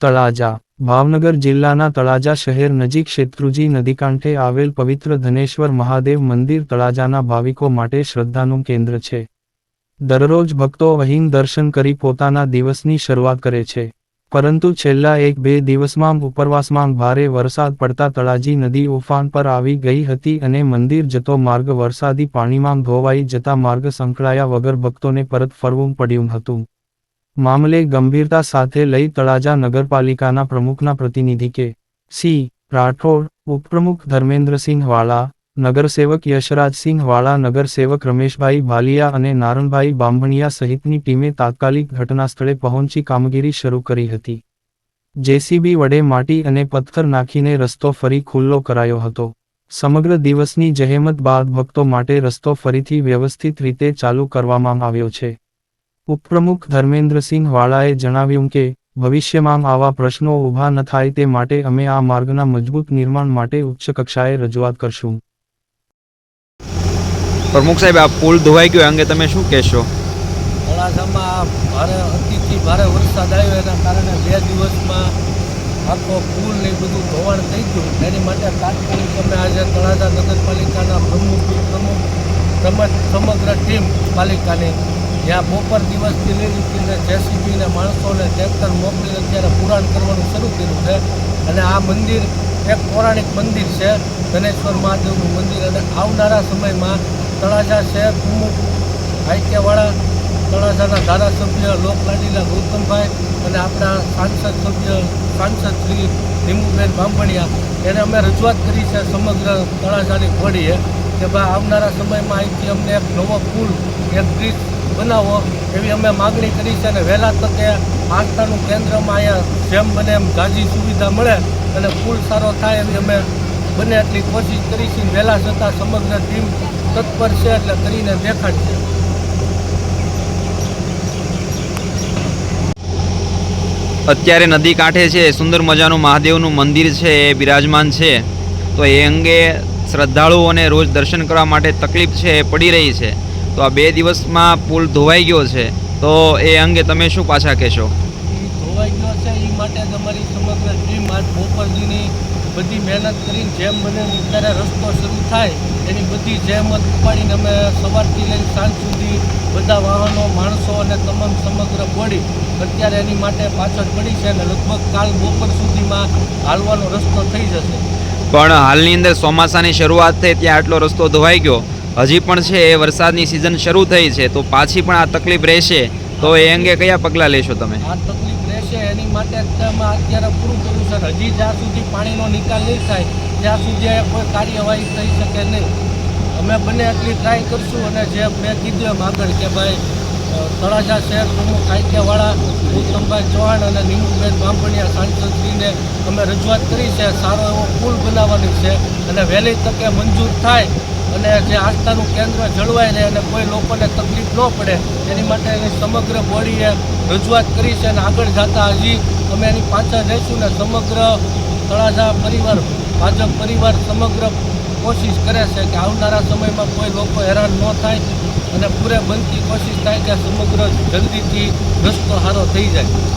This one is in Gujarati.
તળાજા, ભાવનગર જિલ્લાના તળાજા શહેર નજીક શેત્રુજી નદીકાંઠે આવેલ પવિત્ર ધનેશ્વર મહાદેવ મંદિર તળાજાના ભાવિકો માટે શ્રદ્ધાનું કેન્દ્ર છે. દરરોજ ભક્તો અહીં દર્શન કરી પોતાના દિવસની શરૂઆત કરે છે. પરંતુ છેલ્લા એક બે દિવસમાં ઉપરવાસમાં ભારે વરસાદ પડતા તળાજી નદી ઉફાન પર આવી ગઈ હતી અને મંદિર જતો માર્ગ વરસાદી પાણીમાં ધોવાઈ જતા માર્ગ સંકળાયા વગર ભક્તોને પરત ફરવું પડ્યું હતું. મામલે ગંભીરતા સાથે લઈ તળાજા નગરપાલિકાના પ્રમુખના પ્રતિનિધિ કે. સી. રાઠોડ, ઉપપ્રમુખ ધર્મેન્દ્રસિંહ વાળા નગરસેવક યશરાજસિંહ વાળા નગરસેવક રમેશભાઈ ભાલિયા અને નારણભાઈ બાંભણિયા સહિતની ટીમે તાત્કાલિક ઘટનાસ્થળે પહોંચી કામગીરી શરૂ કરી હતી. જેસીબી વડે માટી અને પથ્થર નાખીને રસ્તો ફરી ખુલ્લો કરાયો હતો. સમગ્ર દિવસની જહેમત બાદ ભક્તો માટે રસ્તો ફરીથી વ્યવસ્થિત રીતે ચાલુ કરવામાં આવ્યો છે. ઉપપ્રમુખ ધર્મેન્દ્રસિંહ વાળાએ જણાવ્યું કે ભવિષ્યમાં આવા પ્રશ્નો ઊભા ન થાય તે માટે અમે આ માર્ગના મજબૂત નિર્માણ માટે ઉચ્ચ કક્ષાએ રજૂઆત કરશું. પ્રમુખ સાહેબ આ પુલ ધોવાઈ ગયો અંગે તમે શું કહેશો? તળાજામાં ભારે અતિથી ભારે વરસાદ આવ્યો એના કારણે બે દિવસમાં આખો પુલ ને બધું ધોવાણ થઈ ગયું. એની માટે તાત્કાલિક અમે આજે તળાજા નગરપાલિકાના પ્રમુખ પ્રમુખ તેમજ સમગ્ર ટીમ પાલિકાની જ્યાં બપોર દિવસથી લઈ લીધીને જેસીબીને માણસોને ટ્રેક્ટર મોકલીને અત્યારે પુરાણ કરવાનું શરૂ કર્યું છે. અને આ મંદિર એક પૌરાણિક મંદિર છે. ગણેશ્વર મહાદેવનું મંદિર. અને આવનારા સમયમાં તળાજા શહેર પ્રમુખ આઈક્યવાળા તળાજાના ધારાસભ્ય લોકલાડીલા ગૌતમભાઈ અને આપણા સાંસદ સભ્ય, સાંસદ શ્રી નીમુબેન બામણિયા એને અમે રજૂઆત કરી છે સમગ્ર તળાજાની ઘોડીએ કે ભાઈ આવનારા સમયમાં અહીંથી અમને એક નવો પુલ, એક બ્રિજ બનાવો એવી અમે માગણી કરી છે અને વહેલા તકે આસ્થાનું કેન્દ્રમાં અહીંયા જેમ બને એમ ગાજી સુવિધા મળે અને પુલ સારો થાય એવી અમે બને એટલી કોશિશ કરી છે. વહેલા છતાં સમગ્ર ટીમ તત્પર છે એટલે કરીને દેખાડશે. અત્યારે નદી કાંઠે છે, સુંદર મજાનું મહાદેવનું મંદિર છે, એ બિરાજમાન છે. તો એ અંગે શ્રદ્ધાળુઓને રોજ દર્શન કરવા માટે તકલીફ છે, એ પડી રહી છે. તો આ બે દિવસમાં પુલ ધોવાઈ ગયો છે. તો એ અંગે તમે શું પાછા કહેશો? ધોવાઈ ગયો છે એ માટે તમારી સમગ્ર ટીમ આજ બોપરજીની બધી મહેનત કરીને જેમ બને અત્યારે રસ્તો શરૂ થાય એની બધી જહેમત ઉપાડીને અમે સવારથી લઈને સાંજ સુધી બધા વાહનો માણસો અને તમામ સમગ્ર બોડી અત્યારે એની માટે પાછળ પડી છે અને લગભગ કાલ બપોર સુધીમાં હાલવાનો રસ્તો થઈ જશે. પણ હાલની અંદર ચોમાસાની શરૂઆત થઈ ત્યાં આટલો રસ્તો ધોવાઈ ગયો. હજી પણ છે, એ વરસાદની સિઝન શરૂ થઈ છે, તો પાછી પણ આ તકલીફ રહેશે. તો એ અંગે કયા પગલાં લેશો તમે? આ તકલીફ રહેશે, એની માટે અત્યારે પૂરું સર હજી જ્યાં સુધી પાણીનો નિકાલ નહીં થાય, ત્યાં સુધી કોઈ કાર્યવાહી થઈ શકે નહીં. અમે બંને એટલી ટ્રાય કરશું અને જે મેં કીધું એમ આગળ કે ભાઈ તળાજા શહેર પ્રમુખ આઈક્યવાળા ઉત્તમભાઈ ચૌહાણ અને નીમુબેન બાંભણિયા સાંસદશ્રીને અમે રજૂઆત કરી છે, સારો એવો પુલ બનાવવાની છે અને વહેલી તકે મંજૂર થાય અને જે આસ્થાનું કેન્દ્ર જળવાય રહે અને કોઈ લોકોને તકલીફ ન પડે, એની માટે એની સમગ્ર બોડીએ રજૂઆત કરી છે અને આગળ જતા હજી અમે એની પાછળ રહીશું ને સમગ્ર તળાજા પરિવાર, ભાજપ પરિવાર સમગ્ર કોશિશ કરે છે કે આવનારા સમયમાં કોઈ લોકો હેરાન ન થાય અને પૂરે બનતી કોશિશ થાય કે સમગ્ર જલ્દીથી રસ્તો સારો થઈ જાય.